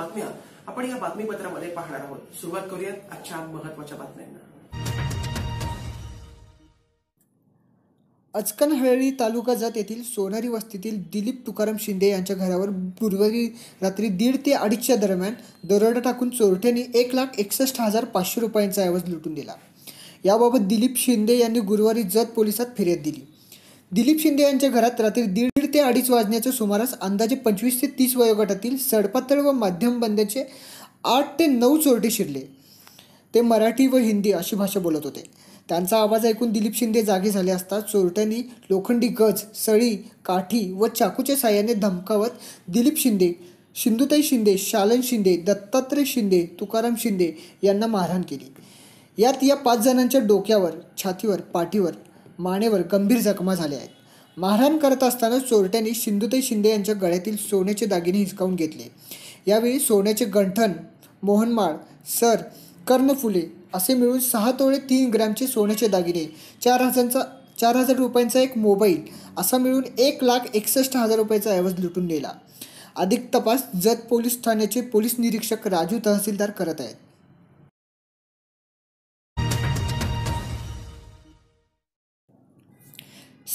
बातम्या आपण या बातमीपत्रामध्ये पाहणार आहोत. सुरुवात करूयात आजच्या महत्त्वाच्या बातम्यांना. अचकन हळळी तालुका जात येथील सोनारी वस्तीतील दिलीप तुकाराम शिंदे यांच्या घरावर गुरुवारी रात्री दीड ते अडीचच्या दरम्यान दरोडा टाकून चोरट्यांनी एक लाख एकसष्ट हजार पाचशे रुपयांचा ऐवज लुटून दिला. याबाबत दिलीप शिंदे यांनी गुरुवारी जत पोलिसात फिर्याद दिली. दिलीप शिंदे यांच्या घरात रात्री दीड ते अडीच वाजण्याच्या सुमारास अंदाजे पंचवीस ते तीस वयोगटातील सडपातळ व माध्यम बंद्याचे आठ ते नऊ चोरटे शिरले. ते मराठी व हिंदी अशी भाषा बोलत होते. त्यांचा आवाज ऐकून दिलीप शिंदे जागे झाले असता चोरट्यांनी लोखंडी गज सळी काठी व चाकूच्या साह्याने धमकावत दिलीप शिंदे शिंदुताई शिंदे शालन शिंदे दत्तात्रय शिंदे तुकाराम शिंदे यांना मारहाण केली. यात या पाच जणांच्या डोक्यावर छातीवर पाठीवर मानेवर गंभीर जखमा झाल्या आहेत. मारहाण करत असताना चोरट्यांनी सिंधुताई शिंदे यांच्या गळ्यातील सोन्याचे दागिने हिसकावून घेतले. यावेळी सोन्याचे गंठण मोहनमाळ सर कर्णफुले असे मिळून सहा तोळे तीन ग्रॅमचे सोन्याचे दागिने चार हजारचा चार हजार रुपयांचा एक मोबाईल असा मिळून एक लाख एकसष्ट हजार रुपयाचा ऐवज लुटून नेला. अधिक तपास जत पोलीस ठाण्याचे पोलीस निरीक्षक राजू तहसीलदार करत आहेत.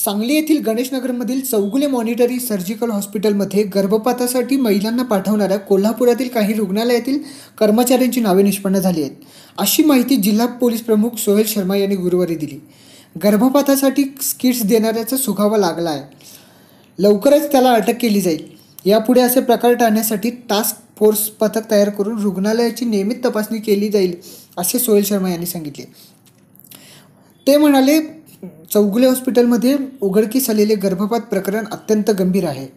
सांगली येथील गणेशनगरमधील चौगुले मॉनिटरी सर्जिकल हॉस्पिटलमध्ये गर्भपातासाठी महिलांना पाठवणाऱ्या कोल्हापुरातील काही रुग्णालयातील कर्मचाऱ्यांची नावे निष्पन्न झाली आहेत. अशी माहिती जिल्हा पोलीस प्रमुख सोहेल शर्मा यांनी गुरुवारी दिली. गर्भपातासाठी किट्स देणाऱ्याचा सुगावा लागला आहे. लवकरच त्याला अटक केली जाईल. यापुढे असे प्रकार टाळण्यासाठी टास्क फोर्स पथक तयार करून रुग्णालयाची नियमित तपासणी केली जाईल असे सोहेल शर्मा यांनी सांगितले. ते म्हणाले चौगुले हॉस्पिटलमध्ये उघडकीस आलेले गर्भपात प्रकरण अत्यंत गंभीर आहे.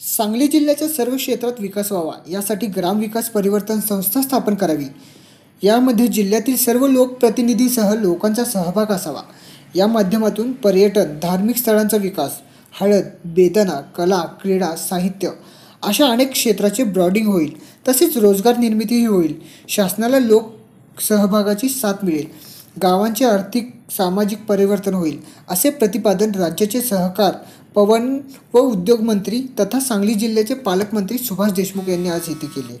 सांगली जिल्ह्याच्या सर्व क्षेत्रात विकास व्हावा यासाठी ग्रामविकास परिवर्तन संस्था स्थापन करावी. यामध्ये जिल्ह्यातील सर्व लोकप्रतिनिधीसह लोकांचा सहभाग असावा. या माध्यमातून पर्यटन धार्मिक स्थळांचा विकास हळद बेदना कला क्रीडा साहित्य अशा अनेक क्षेत्राचे ब्रॉडिंग होईल तसेच रोजगार निर्मितीही होईल. शासनाला लोक सहभागाची साथ मिळेल. गावांचे आर्थिक सामाजिक परिवर्तन होईल असे प्रतिपादन राज्याचे सहकार पवन व उद्योग मंत्री तथा सांगली जिल्ह्याचे पालकमंत्री सुभाष देशमुख यांनी आज येथे केले.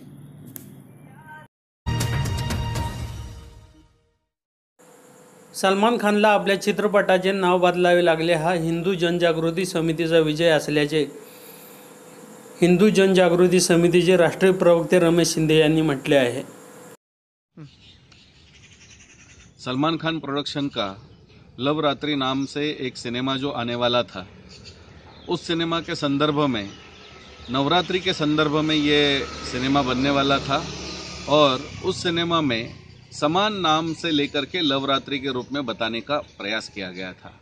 सलमान खानला आपल्या चित्रपटाचे नाव बदलावे लागले. हा हिंदू जनजागृती समितीचा विजय असल्याचे हिंदू जनजागृती समितीचे राष्ट्रीय प्रवक्ते रमेश शिंदे यांनी म्हटले आहे. सलमान खान प्रोडक्शन का लव रात्रि नाम से एक सिनेमा जो आने वाला था, उस सिनेमा के संदर्भ में, नवरात्रि के संदर्भ में ये सिनेमा बनने वाला था और उस सिनेमा में समान नाम से लेकर के लवरात्रि के रूप में बताने का प्रयास किया गया था।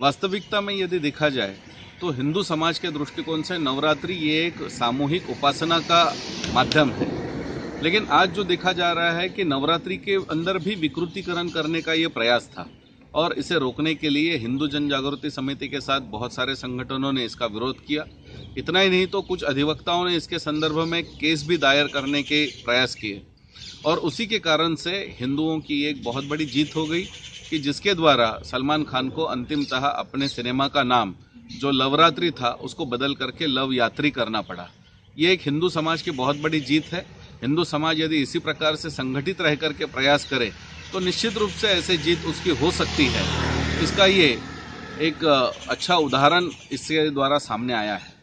वास्तविकता में यदि देखा जाए तो हिंदू समाज के दृष्टिकोण से नवरात्रि ये एक सामूहिक उपासना का माध्यम है। लेकिन आज जो देखा जा रहा है कि नवरात्रि के अंदर भी विकृतिकरण करने का ये प्रयास था और इसे रोकने के लिए हिंदू जन जागृति समिति के साथ बहुत सारे संगठनों ने इसका विरोध किया। इतना ही नहीं तो कुछ अधिवक्ताओं ने इसके संदर्भ में केस भी दायर करने के प्रयास किए। और उसी के कारण से हिंदुओं की एक बहुत बड़ी जीत हो गई कि जिसके द्वारा सलमान खान को अंतिमतः अपने सिनेमा का नाम, जो लवरात्रि था, उसको बदल करके लव यात्री करना पड़ा। ये एक हिंदू समाज की बहुत बड़ी जीत है। हिंदू समाज यदि इसी प्रकार से संगठित रह करके प्रयास करे तो निश्चित रूप से ऐसे जीत उसकी हो सकती है। इसका ये एक अच्छा उदाहरण इसके द्वारा सामने आया है।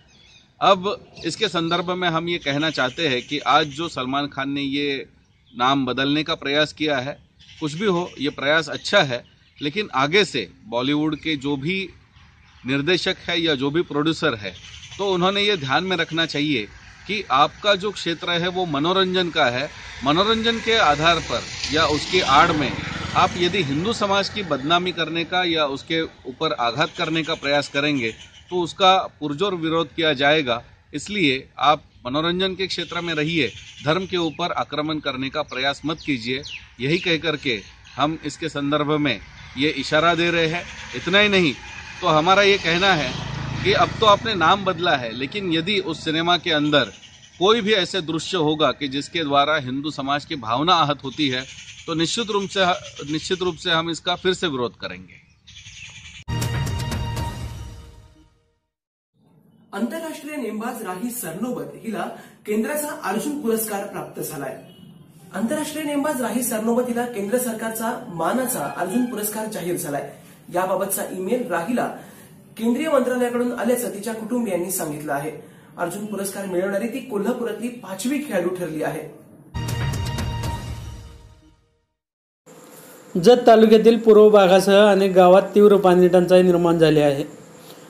अब इसके संदर्भ में हम ये कहना चाहते हैं कि आज जो सलमान खान ने ये नाम बदलने का प्रयास किया है, कुछ भी हो, ये प्रयास अच्छा है, लेकिन आगे से बॉलीवुड के जो भी निर्देशक है या जो भी प्रोड्यूसर है तो उन्होंने ये ध्यान में रखना चाहिए कि आपका जो क्षेत्र है वो मनोरंजन का है। मनोरंजन के आधार पर या उसकी आड़ में आप यदि हिंदू समाज की बदनामी करने का या उसके ऊपर आघात करने का प्रयास करेंगे तो उसका पुरजोर विरोध किया जाएगा। इसलिए आप मनोरंजन के क्षेत्र में रहिए, धर्म के ऊपर आक्रमण करने का प्रयास मत कीजिए। यही कह करके हम इसके संदर्भ में ये इशारा दे रहे हैं। इतना ही नहीं तो हमारा ये कहना है कि अब तो आपने नाम बदला है, लेकिन यदि उस सिनेमा के अंदर कोई भी ऐसे दृश्य होगा कि जिसके द्वारा हिंदू समाज की भावना आहत होती है तो निश्चित रूप से निश्चित रूप से हम इसका फिर से विरोध करेंगे। आंतरराष्ट्रीय नेमबाज राही सरनोबत हिला केंद्राचा अर्जुन पुरस्कार प्राप्त झालाय. आंतरराष्ट्रीय नेमबाज राही सरनोबत हिला केंद्र सरकारचा मानाचा अर्जुन पुरस्कार जाहीर झालाय. याबाबतचा ईमेल राहीला केंद्रीय मंत्रालयाकडून आल्याचं तिच्या कुटुंबियांनी सांगितलं आहे. अर्जुन पुरस्कार मिळवणारी ती कोल्हापुरातली पाचवी खेळाडू ठरली आहे. जत तालुक्यातील पूर्व भागासह अनेक गावात तीव्र पाणी टंचाई निर्माण झाली आहे.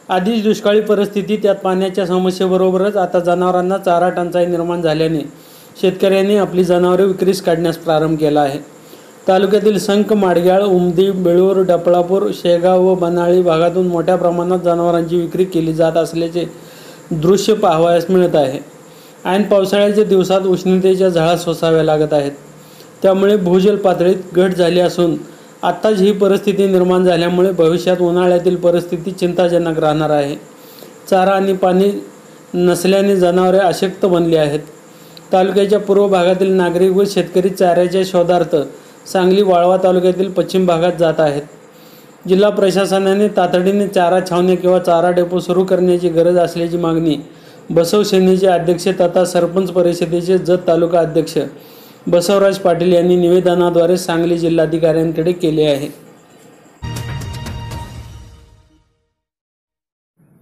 आधीच दुष्काळी परिस्थिती त्यात पाण्याच्या समस्येबरोबरच आता जनावरांना चारा टंचाई निर्माण झाल्याने शेतकऱ्यांनी आपली जनावरे विक्रीस काढण्यास प्रारंभ केला आहे. तालुक्यातील संख माडग्याळ उमदी बेळूर डपळापूर शेगाव व बनाळी भागातून मोठ्या प्रमाणात जनावरांची विक्री केली जात असल्याचे दृश्य पाहावयास मिळत आहे. ऐन पावसाळ्याच्या दिवसात उष्णतेच्या झळा सोसाव्या लागत आहेत. त्यामुळे भूजल पातळीत घट झाली असून आत्ताच ही परिस्थिती निर्माण झाल्यामुळे भविष्यात उन्हाळ्यातील परिस्थिती चिंताजनक राहणार आहे. चारा आणि पाणी नसल्याने जनावरे अशक्त बनली आहेत. तालुक्याच्या पूर्व भागातील नागरिक व शेतकरी चाऱ्याच्या शोधार्थ सांगली वाळवा तालुक्यातील पश्चिम भागात जात आहेत. जिल्हा प्रशासनाने तातडीने चारा छावण्या किंवा चारा डेपो सुरू करण्याची गरज असल्याची मागणी बसव सेनेचे अध्यक्ष तथा सरपंच परिषदेचे जत तालुका अध्यक्ष बसवराज पाटील यांनी निवेदनाद्वारे सांगली जिल्हाधिकाऱ्यांकडे केले आहे.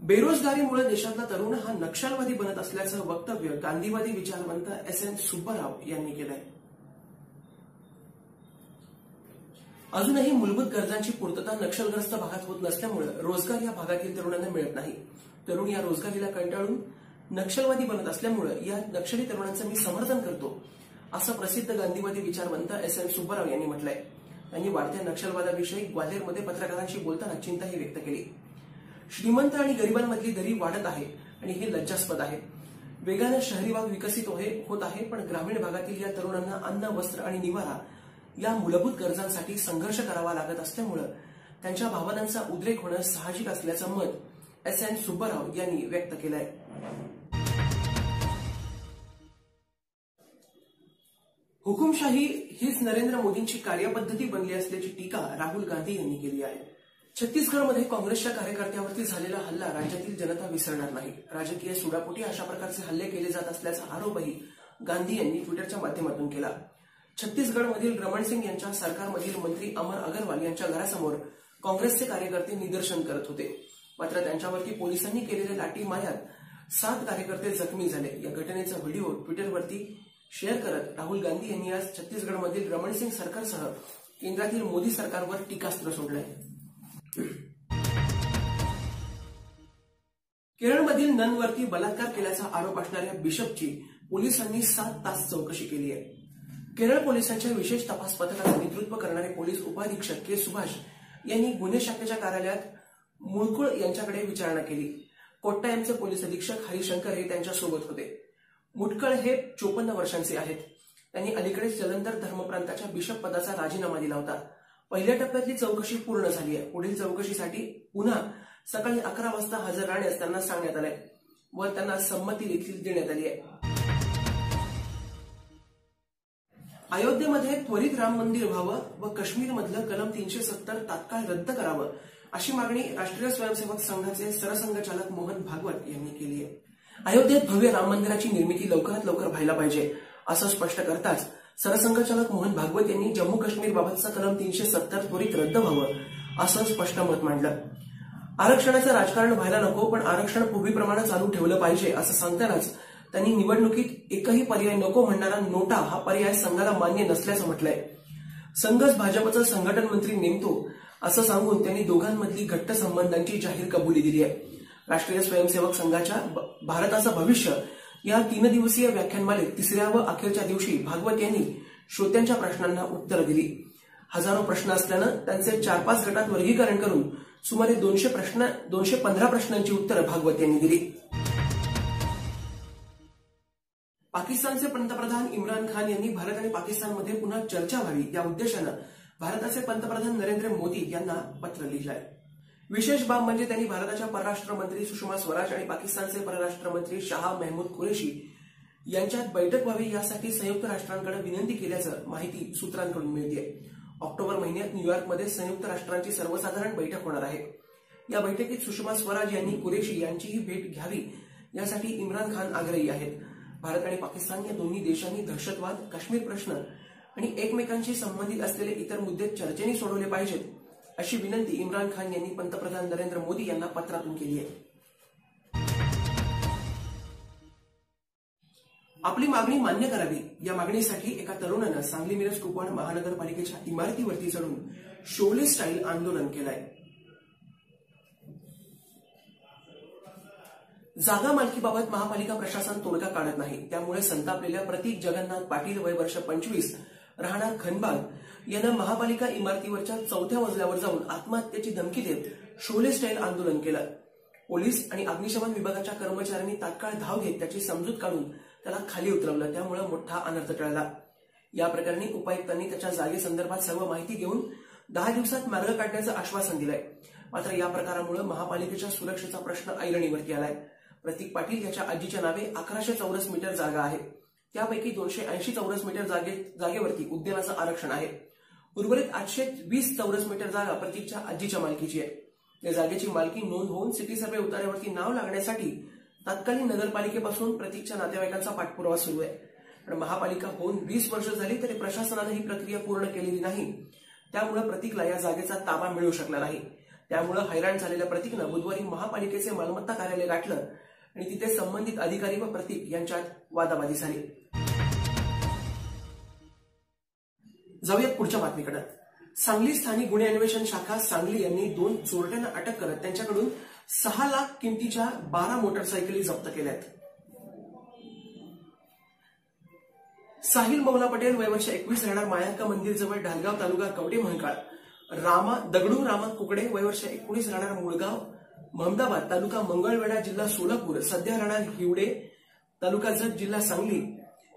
बेरोजगारीमुळे देशातला तरुण हा नक्षलवादी बनत असल्याचं वक्तव्य गांधीवादी विचारवंत एस एन सुब्बाराव यांनी केलंय. अजूनही मूलभूत गरजांची पूर्तता नक्षलग्रस्त भागात होत नसल्यामुळे रोजगार या भागातील तरुणांना मिळत नाही. तरुण या रोजगारीला कंटाळून नक्षलवादी बनत असल्यामुळे या नक्षली तरुणांचं मी समर्थन करतो असं प्रसिद्ध गांधीवादी विचारवंत एस एन सुब्बाराव यांनी म्हटलंय. त्यांनी वाढत्या नक्षलवादाविषयी ग्वाल्हेरमध्ये पत्रकारांशी बोलताना चिंताही व्यक्त केली. श्रीमंत आणि गरिबांमधली दरी वाढत आहे आणि हे लज्जास्पद आहे. वेगानं शहरी भाग विकसित होत आहे पण ग्रामीण भागातील या तरुणांना अन्न वस्त्र आणि निवारा या मूलभूत गरजांसाठी संघर्ष करावा लागत असल्यामुळं त्यांच्या भावनांचा उद्रेक होणं साहजिक असल्याचं मत एस एन सुब्बाराव यांनी व्यक्त केलंय. हुकुमशाही हीच नरेंद्र मोदींची कार्यपद्धती बनली असल्याची टीका राहुल गांधी यांनी केली आहे. छत्तीसगडमध्ये काँग्रेसच्या कार्यकर्त्यावरती झालेला हल्ला राज्यातील जनता विसरणार नाही. राजकीय सुडापोटी अशा प्रकारचे हल्ले केले जात असल्याचा आरोपही गांधी यांनी ट्विटरच्या माध्यमातून केला. छत्तीसगडमधील रमण सिंग यांच्या सरकारमधील मंत्री अमर अगरवाल यांच्या घरासमोर काँग्रेसचे कार्यकर्ते निदर्शन करत होते. मात्र त्यांच्यावरती पोलिसांनी केलेल्या लाठी मार्यात सात कार्यकर्ते जखमी झाले. या घटनेचा व्हिडिओ ट्विटरवरती शेअर करत राहुल गांधी यांनी आज छत्तीसगडमधील रमण सिंग सरकारसह केंद्रातील मोदी सरकारवर टीकास्त्र सोडलंय. केरळमधील ननवरती बलात्कार केल्याचा आरोप असणाऱ्या बिशपची पोलिसांनी सात तास चौकशी केली आहे. केरळ पोलिसांच्या विशेष तपास पथकाचं नेतृत्व करणारे पोलीस उपाधीक्षक के सुभाष यांनी गुन्हे शाखेच्या कार्यालयात मुळकुळ यांच्याकडे विचारणा केली. कोट्टायमचे पोलीस अधीक्षक हरिशंकर हे त्यांच्यासोबत होते. मुटकळ हे चोपन्न वर्षांचे आहेत. त्यांनी अलीकडेच जलंधर धर्मप्रांताच्या बिशप पदाचा राजीनामा दिला होता. पहिल्या टप्प्यातली चौकशी पूर्ण झाली आहे. पुढील चौकशीसाठी पुन्हा सकाळी अकरा वाजता हजर राहण्यास त्यांना सांगण्यात आलंय व त्यांना संमती देखील देण्यात आली आहे. अयोध्येमध्ये त्वरित राम मंदिर व्हावं व काश्मीरमधलं कलम तीनशे सत्तर तात्काळ रद्द करावं अशी मागणी राष्ट्रीय स्वयंसेवक संघाचे सरसंघचालक मोहन भागवत यांनी केली आहे. अयोध्येत भव्य राम मंदिराची निर्मिती लवकरात लवकर व्हायला पाहिजे असं स्पष्ट करताच सरसंघचालक मोहन भागवत यांनी जम्मू काश्मीर बाबतचा कलम तीनशे सत्तर त्वरित रद्द व्हावं असं स्पष्ट मत मांडलं. आरक्षणाचं राजकारण व्हायला नको पण आरक्षण पूर्वीप्रमाणे चालू ठेवलं पाहिजे असं सांगतानाच त्यांनी निवडणुकीत एकही पर्याय नको म्हणणारा नोटा हा पर्याय संघाला मान्य नसल्याचं म्हटलंय. संघच भाजपचं संघटन मंत्री नेमतो असं सांगून त्यांनी दोघांमधली घट्ट संबंधांची जाहीर कबुली दिली आहे. राष्ट्रीय स्वयंसेवक संघाच्या भारताचं भविष्य या तीन दिवसीय व्याख्यानमालेत तिसऱ्या व अखेरच्या दिवशी भागवत यांनी श्रोत्यांच्या प्रश्नांना उत्तरं दिली. हजारो प्रश्न असल्यानं त्यांचे चार पाच गटात वर्गीकरण करून सुमारे दोनशे प्रश्न दोनशे पंधरा प्रश्नांची उत्तरं भागवत यांनी दिली. पाकिस्तानचे पंतप्रधान इम्रान खान यांनी भारत आणि पाकिस्तानमध्ये पुन्हा चर्चा व्हावी या उद्देशानं भारताचे पंतप्रधान नरेंद्र मोदी यांना पत्र लिहिलंय. विशेष बाब म्हणजे त्यांनी भारताच्या परराष्ट्र मंत्री सुषमा स्वराज आणि पाकिस्तानचे परराष्ट्र मंत्री शाह मेहमूद कुरेशी यांच्यात बैठक व्हावी यासाठी संयुक्त राष्ट्रांकडे विनंती केल्याचं माहिती सूत्रांकडून मिळते ऑक्टोबर महिन्यात न्यूयॉर्कमध्ये संयुक्त राष्ट्रांची सर्वसाधारण बैठक होणार आहे. या बैठकीत सुषमा स्वराज यांनी कुरेशी यांचीही भेट घ्यावी यासाठी इम्रान खान आग्रही आहेत. भारत आणि पाकिस्तान या दोन्ही देशांनी दहशतवाद काश्मीर प्रश्न आणि एकमेकांशी संबंधित असलेले इतर मुद्दे चर्चेने सोडवले पाहिजेत अशी विनंती इम्रान खान यांनी पंतप्रधान नरेंद्र मोदी यांना पत्रातून केली आहे. आपली मागणी मान्य करावी या मागणीसाठी एका तरुणानं सांगली मिरज कुपवाड महानगरपालिकेच्या इमारतीवरती चढून शोले स्टाईल आंदोलन केलंय. जागा मालकीबाबत महापालिका प्रशासन तोडगा काढत नाही. त्यामुळे संतापलेल्या प्रतीक जगन्नाथ पाटील वय वर्ष पंचवीस राहणार खनबाग यानं महापालिका इमारतीवरच्या चौथ्या मजल्यावर जाऊन आत्महत्येची धमकी देत शोले स्टाईल आंदोलन केलं. पोलीस आणि अग्निशमन विभागाच्या कर्मचाऱ्यांनी तात्काळ धाव घेत त्याची समजूत काढून त्याला खाली उतरवलं. त्यामुळे मोठा अनर्थ टळला. या प्रकरणी उपायुक्तांनी त्याच्या जागेसंदर्भात सर्व माहिती घेऊन दहा दिवसात मार्ग काढण्याचं आश्वासन दिलंय. मात्र या प्रकारामुळे महापालिकेच्या सुरक्षेचा प्रश्न ऐरणीवरती आलाय. प्रतीक पाटील याच्या आजीच्या नावे अकराशे चौरस मीटर जागा आहे. त्यापैकी दोनशे ऐंशी चौरस मीटर जागे जागेवरती उद्यानाचं आरक्षण आहे. उर्वरित आठशे वीस चौरस मीटर जागा प्रतीकच्या आजीच्या मालकीची आहे. या जागेची मालकी नोंद होऊन सिटी सर्वे उतार्यावरती नाव लागण्यासाठी तत्कालीन नगरपालिकेपासून प्रतीकच्या नातेवाईकांचा पाठपुरावा सुरू आहे. पण महापालिका होऊन वीस वर्ष झाली तरी प्रशासनानं ही प्रक्रिया पूर्ण केलेली नाही. त्यामुळे प्रतीकला या जागेचा ताबा मिळू शकला नाही. त्यामुळे हैराण झालेल्या प्रतीकनं बुधवारी महापालिकेचे मालमत्ता कार्यालय गाठलं. आणि तिथे संबंधित अधिकारी व प्रतीक यांच्यात वादावादी झाली. जाऊयात पुढच्या बातमीकडे. सांगली स्थानिक गुन्हे अन्वेषण शाखा सांगली यांनी दोन चोरट्यांना अटक करत त्यांच्याकडून सहा लाख किमतीच्या बारा मोटरसायकली जप्त केल्यात. साहिल मौला पटेल वय वर्ष एकवीस राहणार मायांका मंदिर जवळ ढालगाव तालुका कवडे म्हंकाळ रामा दगडू रामा कुकडे वय वर्ष एकोणीस राहणार मुळगाव महमदाबाद तालुका मंगळवेढा जिल्हा सोलापूर सध्या राहणार हिवडे तालुका जत जिल्हा सांगली.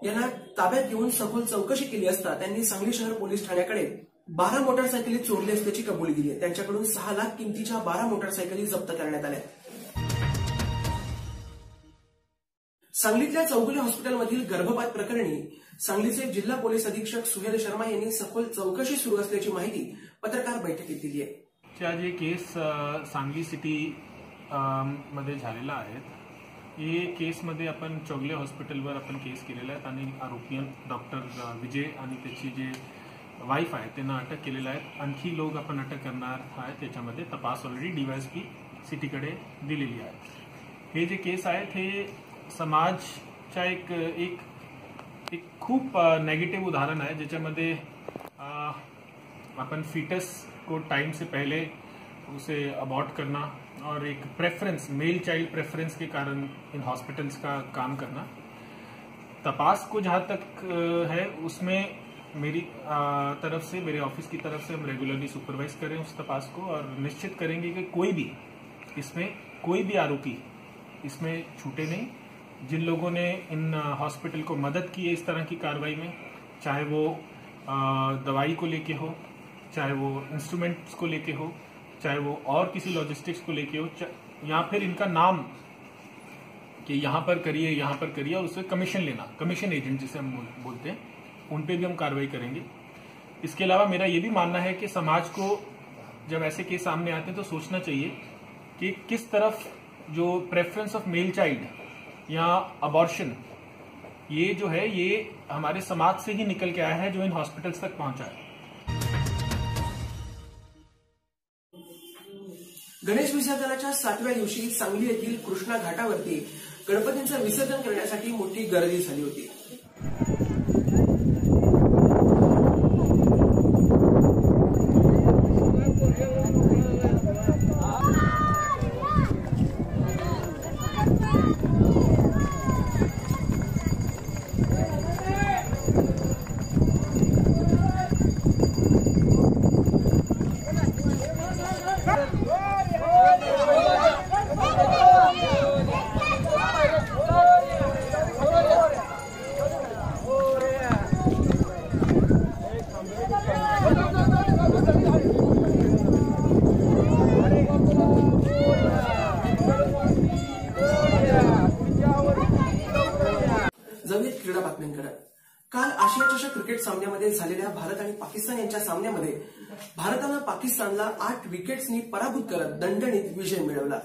यांना ताब्यात घेऊन सखोल चौकशी केली असता त्यांनी सांगली शहर पोलीस ठाण्याकडे बारा मोटरसायकली चोरली असल्याची कबुली दिली आहे. त्यांच्याकडून सहा लाख किमतीच्या बारा मोटरसायकली जप्त करण्यात आल्या सांगलीतल्या चौगुले हॉस्पिटलमधील गर्भपात प्रकरणी सांगलीचे जिल्हा पोलीस अधीक्षक सुहेल शर्मा यांनी सखोल चौकशी सुरू असल्याची माहिती पत्रकार बैठकीत दिली आहे. च्या जे केस सांगली सिटी मध्ये झालेला आहेत हे केसमध्ये आपण चोगले हॉस्पिटलवर आपण केस केलेला आहे आणि आरोपी डॉक्टर विजय आणि त्याची जे वाईफ आहे त्यांना अटक केलेलं आहे. आणखी लोक आपण अटक करणार आहे त्याच्यामध्ये तपास ऑलरेडी डीवायएसपी सिटीकडे दिलेली आहे. हे जे केस आहेत हे समाजच्या एक एक एक खूप नेगेटिव्ह उदाहरण आहे ज्याच्यामध्ये आपण फिटस को टाइम से पहले उसे अबॉर्ट करना और एक प्रेफरेंस मेल चाइल्ड प्रेफरेंस के कारण इन हॉस्पिटल्स का काम करना। तपास को जहाँ तक है, उसमें मेरी तरफ़ से, मेरे ऑफ़िस की तरफ़ से हम रेगुलरली सुपरवाइज करें उस तपास को और निश्चित करेंगे कि कोई भी इसमें, कोई भी आरोपी इसमें छूटे नहीं। जिन लोगों ने इन हॉस्पिटल को मदद की है इस तरह की कार्रवाई में, चाहे वो दवाई को लेके हो चाहे वो इंस्ट्रूमेंट्स को लेके हो, चाहे वो और किसी लॉजिस्टिक्स को लेके हो या फिर इनका नाम कि यहाँ पर करिए, यहाँ पर करिए और उससे कमीशन लेना कमीशन एजेंट जिसे हम बोलते हैं, उन पे भी हम कार्रवाई करेंगे। इसके अलावा मेरा ये भी मानना है कि समाज को जब ऐसे केस सामने आते हैं तो सोचना चाहिए कि किस तरफ़ जो प्रेफरेंस ऑफ़ मेल चाइल्ड या अबॉर्शन ये जो है, ये हमारे समाज से ही निकल के आया है, जो इन हॉस्पिटल्स तक पहुँचा है। गणेश विसर्जनाच्या सातव्या दिवशी सांगली येथील कृष्णा घाटावरती गणपतींचं विसर्जन करण्यासाठी मोठी गर्दी झाली होती जाऊयात क्रीडा बातम्यांकडे काल आशिया चषक क्रिकेट सामन्यामध्ये झालेल्या भारत आणि पाकिस्तान यांच्या सामन्यामध्ये भारतानं पाकिस्तानला आठ विकेट्सनी पराभूत करत दणदणीत विजय मिळवला.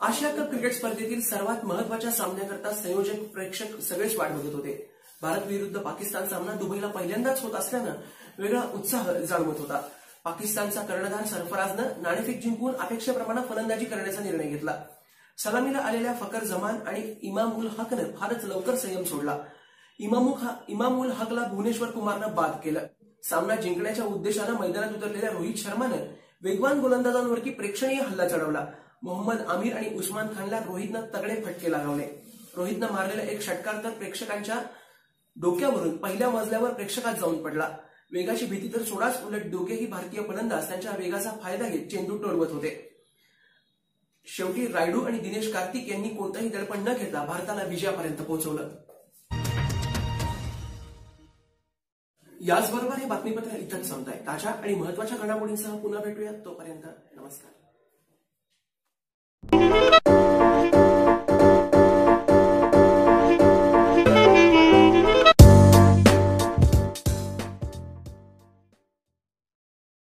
आशिया कप क्रिकेट स्पर्धेतील सर्वात महत्त्वाच्या सामन्याकरता संयोजक प्रेक्षक सगळेच वाट बघत होते. भारत विरुद्ध पाकिस्तान सामना दुबईला पहिल्यांदाच होत असल्यानं वेगळा उत्साह जाणवत होता. पाकिस्तानचा कर्णधार सरफराजनं नाणेफेक जिंकून अपेक्षेप्रमाणे फलंदाजी करण्याचा निर्णय घेतला. सलामीला आलेल्या फकर जमान आणि इमाम उल हकनं फारच लवकर संयम सोडला. इमामुल इमाम उल हकला भुवनेश्वर कुमारनं बाद केलं. सामना जिंकण्याच्या उद्देशानं मैदानात उतरलेल्या रोहित शर्मानं वेगवान गोलंदाजांवरती प्रेक्षणीय हल्ला चढवला. मोहम्मद आमिर आणि उस्मान खानला रोहितनं तगडे फटके लागवले. रोहितनं मारलेला एक षटकार तर प्रेक्षकांच्या डोक्यावरून पहिल्या मजल्यावर प्रेक्षकात जाऊन पडला. वेगाची भीती तर सोडाच उलट डोकेही भारतीय फलंदाज त्यांच्या वेगाचा फायदा घेत चेंडू टोलवत होते. शेवटी रायडू आणि दिनेश कार्तिक यांनी कोणताही दडपण न घेता भारताला विजयापर्यंत पोहोचवलं. याचबरोबर हे बातमीपत्र इथंच संपत आहे. ताज्या आणि महत्त्वाच्या घडामोडींसह पुन्हा भेटूयात तोपर्यंत नमस्कार.